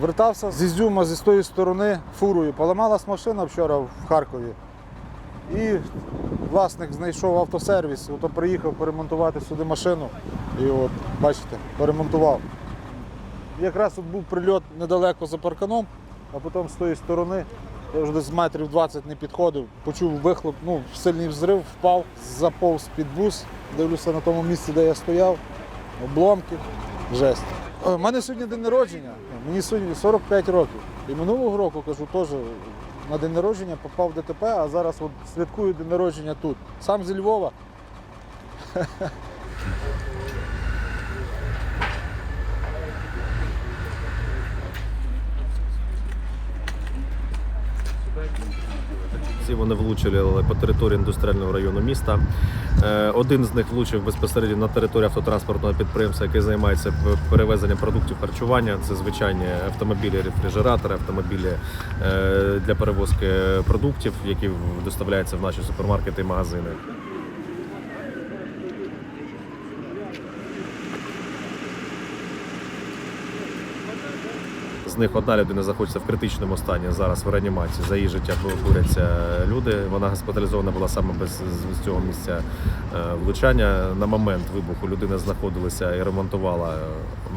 Вертався з Ізюма зі тої сторони фурою. Поламалась машина вчора в Харкові. І власник знайшов автосервіс, ото приїхав поремонтувати сюди машину. І от, бачите, поремонтував. Якраз от був прильот недалеко за парканом, а потім з тої сторони, я вже десь метрів 20 не підходив, почув вихлоп, ну, сильний взрив, впав, заповз під бус, дивлюся на тому місці, де я стояв, обломки, жесть. У мене сьогодні день народження, мені сьогодні 45 років. І минулого року, кажу, теж на день народження попав в ДТП, а зараз от святкую день народження тут. Сам зі Львова. Всі вони влучили по території індустріального району міста. Е, Один з них влучив безпосередньо на територію автотранспортного підприємства, яке займається перевезенням продуктів харчування. Це звичайні автомобілі, рефрижератори, автомобілі е, для перевозки продуктів, які доставляються в наші супермаркети і магазини. З них одна людина знаходиться в критичному стані зараз в реанімації. За її життя борються люди. Вона госпіталізована була саме без з- цього місця влучання. На момент вибуху людина знаходилася і ремонтувала е,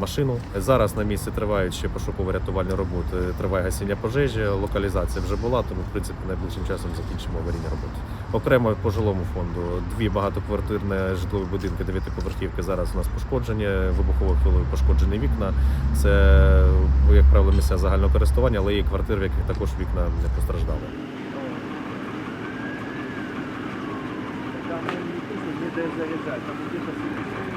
машину. Зараз на місці тривають ще пошуково-рятувальні роботи. Триває гасіння пожежі. Локалізація вже була, тому в принципі найближчим часом закінчимо аварійні роботи. Окремо по жилому фонду дві багатоквартирні житлові будинки дев'ятиповерхівки зараз у нас пошкоджені. Вибуховою хвилею пошкоджені вікна. Це як правило місця загального користування, але є квартири, в яких також вікна не постраждали. deslealizar. Isso assim.